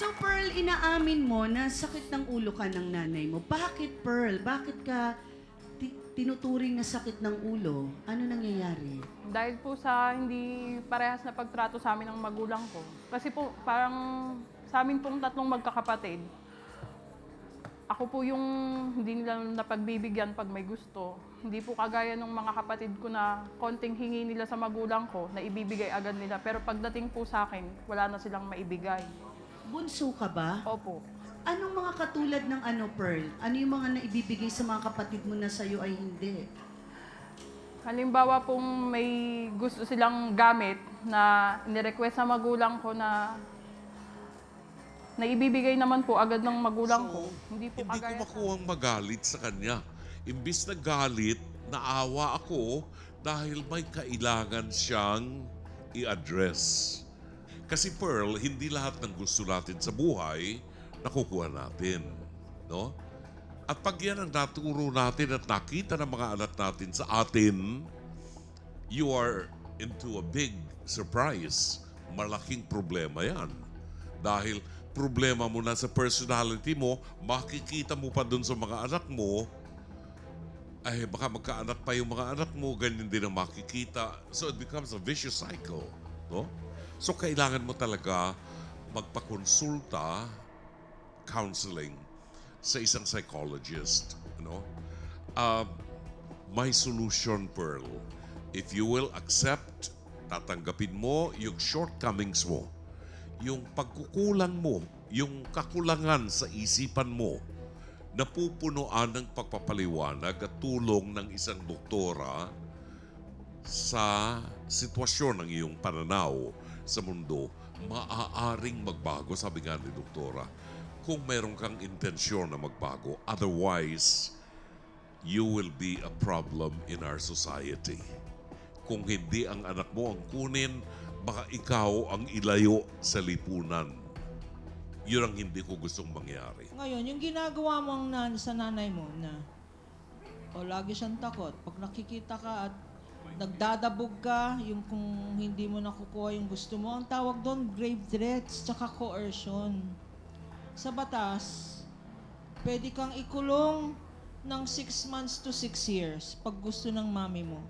So Pearl, inaamin mo na sakit ng ulo ka ng nanay mo. Bakit Pearl? Bakit ka ti- tinuturing na sakit ng ulo? Ano nangyayari? Dahil po sa hindi parehas na pagtrato sa amin ng magulang ko. Kasi po parang sa amin pong tatlong magkakapatid, ako po yung hindi nila napagbibigyan pag may gusto. Hindi po kagaya ng mga kapatid ko na konting hingi nila sa magulang ko na ibibigay agad nila. Pero pagdating po sa akin, wala na silang maibigay. Bunso ka ba? Opo. Anong mga katulad ng ano, Pearl? Ano yung mga naibibigay sa mga kapatid mo na sa'yo ay hindi? Halimbawa pong may gusto silang gamit na nirequest sa magulang ko na na ibibigay naman po agad ng magulang ko. Hindi po Hindi ko kagaya sa- makuhang magalit sa kanya. Imbis na galit, naawa ako dahil may kailangan siyang i-address. Kasi Pearl, hindi lahat ng gusto natin sa buhay, nakukuha natin. No? At pag yan ang naturo natin at nakita ng mga anak natin sa atin, you are into a big surprise. Malaking problema yan. Dahil problema mo na sa personality mo, makikita mo pa dun sa mga anak mo, ay baka magkaanak pa yung mga anak mo, ganyan din ang makikita. So it becomes a vicious cycle. No? So kailangan mo talaga magpakonsulta, counseling, sa isang psychologist. No? Uh, may solution, Pearl. If you will accept, tatanggapin mo yung shortcomings mo, yung pagkukulang mo, yung kakulangan sa isipan mo, napupunuan ng pagpapaliwanag at tulong ng isang doktora sa sitwasyon ng iyong pananaw sa mundo, maaaring magbago, sabi nga ni doktora, kung meron kang intensyon na magbago. Otherwise, you will be a problem in our society. Kung hindi ang anak mo ang kunin, baka ikaw ang ilayo sa lipunan. Yun ang hindi ko gustong mangyari. Ngayon, yung ginagawa mo ang nan sa nanay mo na o lagi siyang takot. Pag nakikita ka at nagdadabog ka, yung kung hindi mo nakukuha yung gusto mo, ang tawag doon, grave threats, tsaka coercion. Sa batas, pwede kang ikulong ng 6 months to 6 years pag gusto ng mami mo.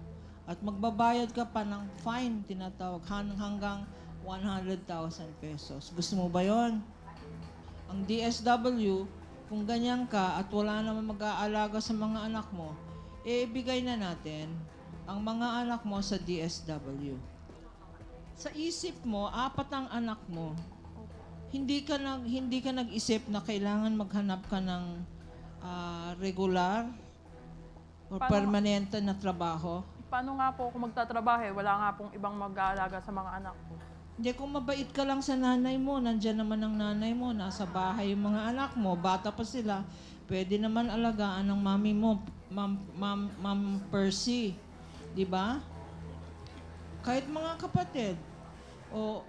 At magbabayad ka pa ng fine, tinatawag, han- hanggang 100,000 pesos. Gusto mo ba yon? ang DSW, kung ganyan ka at wala naman mag-aalaga sa mga anak mo, eh, ibigay na natin ang mga anak mo sa DSW. Sa isip mo, apat ang anak mo, hindi ka nag hindi ka nag-isip na kailangan maghanap ka ng ah, regular or Paano- permanente na trabaho. Paano nga po ako magtatrabaho eh? Wala nga pong ibang mag-aalaga sa mga anak ko. Hindi, kung mabait ka lang sa nanay mo, nandyan naman ang nanay mo, nasa bahay yung mga anak mo, bata pa sila, pwede naman alagaan ng mami mo, Ma'am, Ma'am, Ma'am Percy. Di ba? Kahit mga kapatid. O,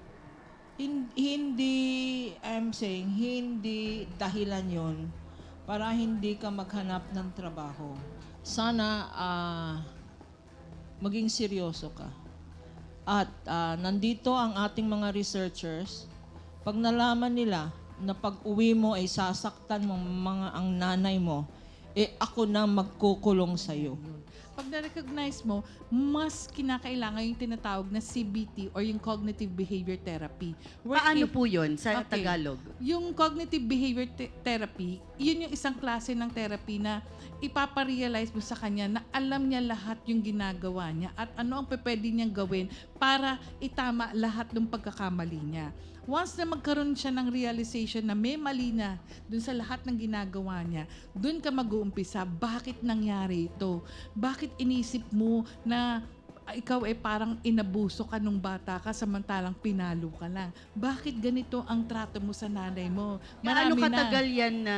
hin- hindi, I'm saying, hindi dahilan yon para hindi ka maghanap ng trabaho. Sana, ah, maging seryoso ka. At ah, nandito ang ating mga researchers. Pag nalaman nila na pag uwi mo ay sasaktan mo mga ang nanay mo, eh ako na magkukulong sa'yo. Pag na-recognize mo, mas kinakailangan yung tinatawag na CBT or yung Cognitive Behavior Therapy. Where Paano if- po yun sa Okay. Tagalog? Yung cognitive behavior te- therapy, yun yung isang klase ng therapy na ipaparealize mo sa kanya na alam niya lahat yung ginagawa niya at ano ang pwede niyang gawin para itama lahat ng pagkakamali niya. Once na magkaroon siya ng realization na may mali na dun sa lahat ng ginagawa niya, dun ka mag-uumpisa, bakit nangyari ito? Bakit inisip mo na ikaw ay parang inabuso ka nung bata ka samantalang pinalo ka lang. Bakit ganito ang trato mo sa nanay mo? Gaano Marami na. katagal yan na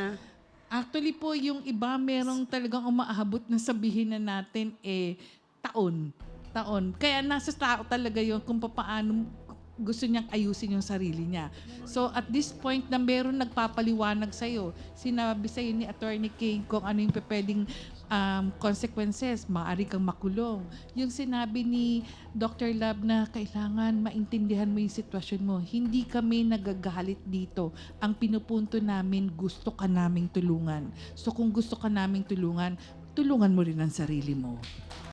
Actually po, yung iba merong talagang umaabot na sabihin na natin eh taon. Taon. Kaya nasa tao talaga yon kung paano gusto niyang ayusin yung sarili niya. So at this point na meron nagpapaliwanag sa'yo, sinabi sa'yo ni Attorney Kane kung ano yung pwedeng um, consequences, maaari kang makulong. Yung sinabi ni Dr. Lab na kailangan maintindihan mo yung sitwasyon mo. Hindi kami nagagalit dito. Ang pinupunto namin, gusto ka naming tulungan. So kung gusto ka naming tulungan, tulungan mo rin ang sarili mo.